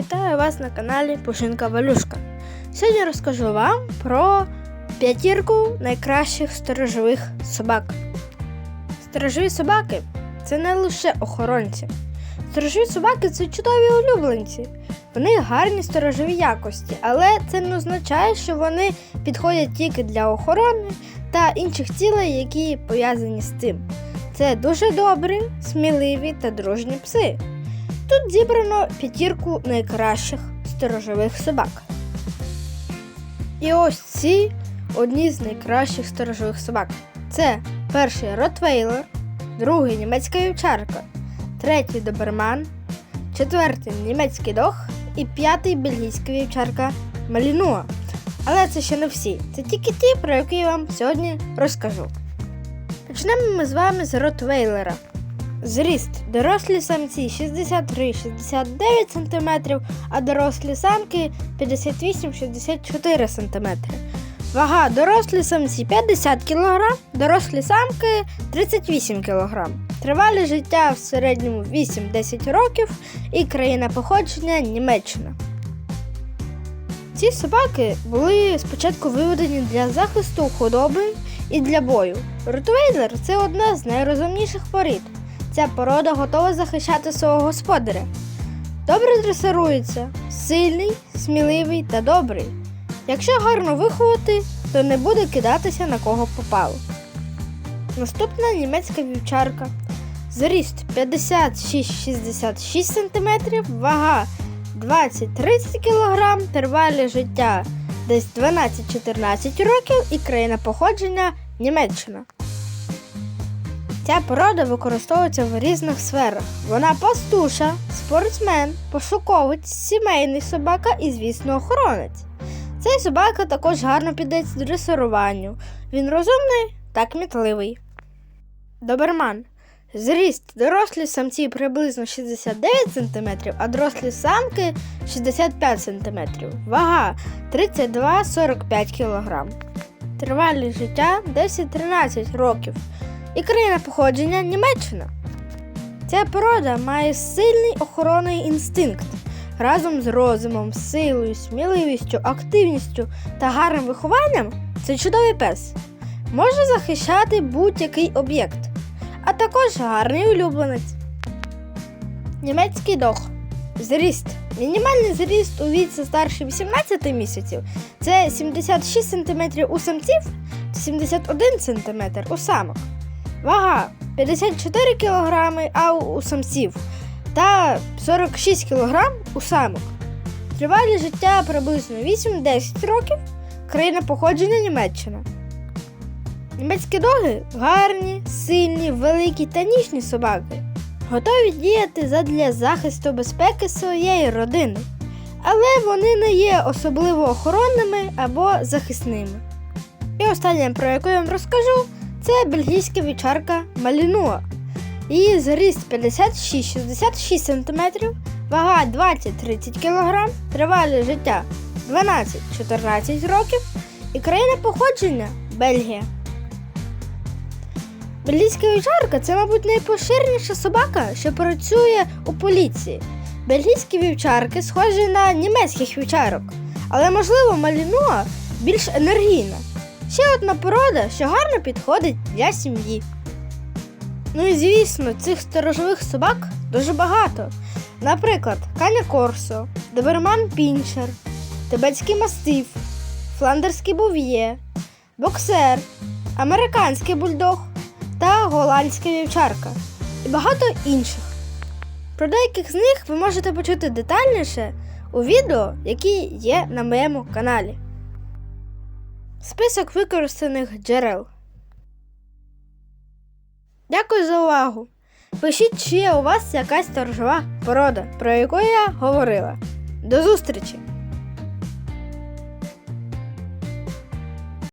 Вітаю вас на каналі Пушинка Валюшка. Сьогодні розкажу вам про п'ятірку найкращих сторожових собак. Сторожові собаки це не лише охоронці. Сторожові собаки це чудові улюбленці. Вони гарні сторожові якості, але це не означає, що вони підходять тільки для охорони та інших цілей, які пов'язані з тим. Це дуже добрі, сміливі та дружні пси. Тут зібрано п'ятірку найкращих сторожових собак. І ось ці одні з найкращих сторожових собак. Це перший Ротвейлер, другий німецька вівчарка, третій доберман, четвертий німецький дог і п'ятий бельгійська вівчарка Малінуа. Але це ще не всі. Це тільки ті, про які я вам сьогодні розкажу. Почнемо ми з вами з Ротвейлера. Зріст дорослі самці 63-69 см, а дорослі самки 58-64 см. Вага дорослі самці 50 кг, дорослі самки 38 кг. Тривалість життя в середньому 8-10 років і країна походження Німеччина. Ці собаки були спочатку виведені для захисту худоби і для бою. Ротвейлер це одна з найрозумніших порід. Ця порода готова захищати свого господаря. Добре дресирується, сильний, сміливий та добрий. Якщо гарно виховати, то не буде кидатися на кого попало. Наступна німецька вівчарка. Зріст 56-66 см, вага 20-30 кг, тривалість життя десь 12-14 років і країна походження Німеччина. Ця порода використовується в різних сферах. Вона пастуша, спортсмен, пошуковець, сімейний собака і, звісно, охоронець. Цей собака також гарно піддається дресируванню. Він розумний та кмітливий. Доберман. Зріст дорослі самці приблизно 69 см, а дорослі самки 65 см. Вага 32-45 кг. Тривалість життя 10-13 років. І країна походження Німеччина. Ця порода має сильний охоронний інстинкт. Разом з розумом, силою, сміливістю, активністю та гарним вихованням це чудовий пес. Може захищати будь-який об'єкт, а також гарний улюбленець. Німецький дог. Зріст. Мінімальний зріст у віці старше 18 місяців це 76 см у самців та 71 см у самок. Вага 54 кг а у самців та 46 кг у самок. Тривалість життя приблизно 8-10 років. Країна походження Німеччина. Німецькі доги гарні, сильні, великі та ніжні собаки. Готові діяти задля захисту безпеки своєї родини. Але вони не є особливо охоронними або захисними. І останнє, про яку я вам розкажу, це бельгійська вівчарка Малінуа. Її зріст 56-66 см, вага 20-30 кг, тривалість життя 12-14 років і країна походження Бельгія. Бельгійська вівчарка це, мабуть, найпоширеніша собака, що працює у поліції. Бельгійські вівчарки схожі на німецьких вівчарок, але, можливо, малінуа більш енергійна. Ще одна порода, що гарно підходить для сім'ї. Ну і звісно, цих сторожових собак дуже багато. Наприклад, Каня Корсо, Доберман Пінчер, Тибетський мастиф, Фландерський був'є, боксер, американський бульдог та голландська вівчарка і багато інших. Про деяких з них ви можете почути детальніше у відео, які є на моєму каналі. Список використаних джерел. Дякую за увагу. Пишіть, чи є у вас якась торжова порода, про яку я говорила. До зустрічі!